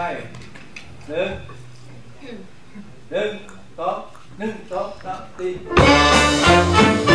ไปหนึ่งหนึ่งสองหนึ่งสองสามสี่